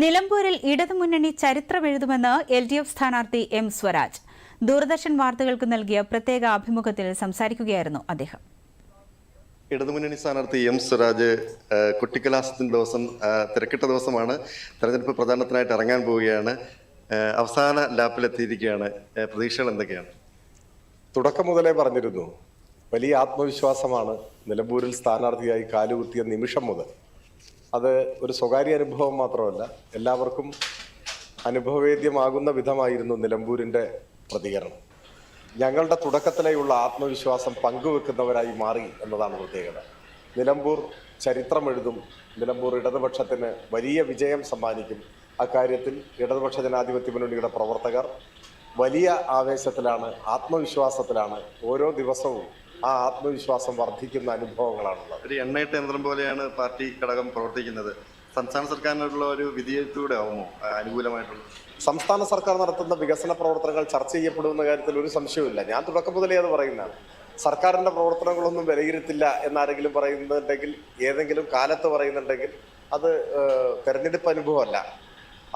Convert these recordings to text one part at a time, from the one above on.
നിലമ്പൂരിൽ ഇടതുമുന്നണി ചരിത്രമെഴുതുമെന്ന് എൽ ഡി എഫ് സ്ഥാനാർത്ഥി എം സ്വരാജ്. ദൂരദർശൻ വാർത്തകൾക്ക് നൽകിയ പ്രത്യേക അഭിമുഖത്തിൽ സംസാരിക്കുകയായിരുന്നു അദ്ദേഹം. ഇടതുമുന്നണി സ്ഥാനാർത്ഥി എം സ്വരാജ് കുട്ടിക്കലാസത്തിന്റെ ദിവസം തിരക്കിട്ട ദിവസമാണ്. തെരഞ്ഞെടുപ്പ് പ്രചാരണത്തിനായിട്ട് ഇറങ്ങാൻ പോവുകയാണ്. അവസാന ലാപ്പിലെത്തിയിരിക്കുകയാണ് പ്രതീക്ഷകൾ എന്തൊക്കെയാണ്? തുടക്കം മുതലേ പറഞ്ഞിരുന്നു. വലിയ ആത്മവിശ്വാസമാണ് നിലമ്പൂരിൽ സ്ഥാനാർത്ഥിയായി കാലുകുത്തിയ നിമിഷം മുതൽ. അത് ഒരു സ്വകാര്യ അനുഭവം മാത്രമല്ല എല്ലാവർക്കും അനുഭവവേദ്യമാകുന്ന വിധമായിരുന്നു നിലമ്പൂരിന്റെ പ്രതികരണം. ഞങ്ങളുടെ തുടക്കത്തിലേയുള്ള ആത്മവിശ്വാസം പങ്കുവെക്കുന്നവരായി മാറി എന്നതാണ് പ്രത്യേകത. നിലമ്പൂർ ചരിത്രം ചരിത്രമെഴുതും നിലമ്പൂർ ഇടതുപക്ഷത്തിന് വലിയ വിജയം സമ്മാനിക്കും. അക്കാര്യത്തിൽ ഇടതുപക്ഷ ജനാധിപത്യ മുന്നണിയുടെ പ്രവർത്തകർ വലിയ ആവേശത്തിലാണ് ആത്മവിശ്വാസത്തിലാണ് ഓരോ ദിവസവും ആ ആത്മവിശ്വാസം വർദ്ധിക്കുന്ന അനുഭവങ്ങളാണുള്ളത്. ഒരു എണ്ണയിട്ട യന്ത്രം പോലെയാണ് പാർട്ടി ഘടകം പ്രവർത്തിക്കുന്നത്. സംസ്ഥാന സർക്കാരിനുള്ള ഒരു വിധിയത്തിലൂടെ ആവുമോ? അനുകൂലമായിട്ടുള്ള. സംസ്ഥാന സർക്കാർ നടത്തുന്ന വികസന പ്രവർത്തനങ്ങൾ ചർച്ച ചെയ്യപ്പെടുമെന്ന കാര്യത്തിൽ ഒരു സംശയവുമില്ല. ഞാൻ തുടക്കം മുതലേ അത് പറയുന്നതാണ്. സർക്കാരിന്റെ പ്രവർത്തനങ്ങളൊന്നും വിലയിരുത്തില്ല എന്നാരെങ്കിലും പറയുന്നുണ്ടെങ്കിൽ ഏതെങ്കിലും കാലത്ത് പറയുന്നുണ്ടെങ്കിൽ അത് തെരഞ്ഞെടുപ്പ് അനുഭവമല്ല.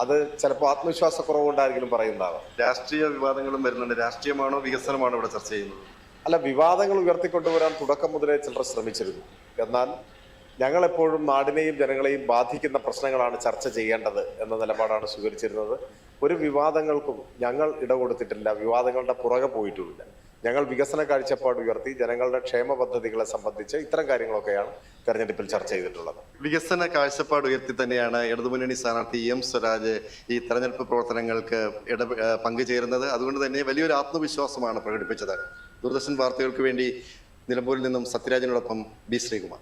അത് ചിലപ്പോൾ ആത്മവിശ്വാസക്കുറവുണ്ടായിരിക്കും പറയുന്നതാണ് രാഷ്ട്രീയ വിവാദങ്ങളും വരുന്നുണ്ട്. രാഷ്ട്രീയമാണോ വികസനമാണോ ഇവിടെ ചർച്ച ചെയ്യുന്നത്? അല്ല വിവാദങ്ങൾ ഉയർത്തിക്കൊണ്ടുവരാൻ തുടക്കം മുതലേ ചിലർ ശ്രമിച്ചിരുന്നു. എന്നാൽ ഞങ്ങൾ എപ്പോഴും നാടിനെയും ജനങ്ങളെയും ബാധിക്കുന്ന പ്രശ്നങ്ങളാണ് ചർച്ച ചെയ്യേണ്ടത് എന്ന നിലപാടാണ് സ്വീകരിച്ചിരുന്നത്. ഒരു വിവാദങ്ങൾക്കും ഞങ്ങൾ ഇടകൊടുത്തിട്ടില്ല വിവാദങ്ങളുടെ പുറകെ പോയിട്ടുമില്ല. ഞങ്ങൾ വികസന കാഴ്ചപ്പാട് ഉയർത്തി ജനങ്ങളുടെ ക്ഷേമ പദ്ധതികളെ സംബന്ധിച്ച് ഇത്തരം കാര്യങ്ങളൊക്കെയാണ് തെരഞ്ഞെടുപ്പിൽ ചർച്ച ചെയ്തിട്ടുള്ളത്. വികസന കാഴ്ചപ്പാട് ഉയർത്തി തന്നെയാണ് ഇടതുമുന്നണി സ്ഥാനാർത്ഥി എം സ്വരാജ് ഈ തെരഞ്ഞെടുപ്പ് പ്രവർത്തനങ്ങൾക്ക് ഇട പങ്കുചേരുന്നത്. അതുകൊണ്ട് തന്നെ വലിയൊരു ആത്മവിശ്വാസമാണ് പ്രകടിപ്പിച്ചത്. ദൂരദർശൻ വാർത്തകൾക്ക് വേണ്ടി നിലമ്പൂരിൽ നിന്നും സത്യരാജനോടൊപ്പം ബി ശ്രീകുമാർ.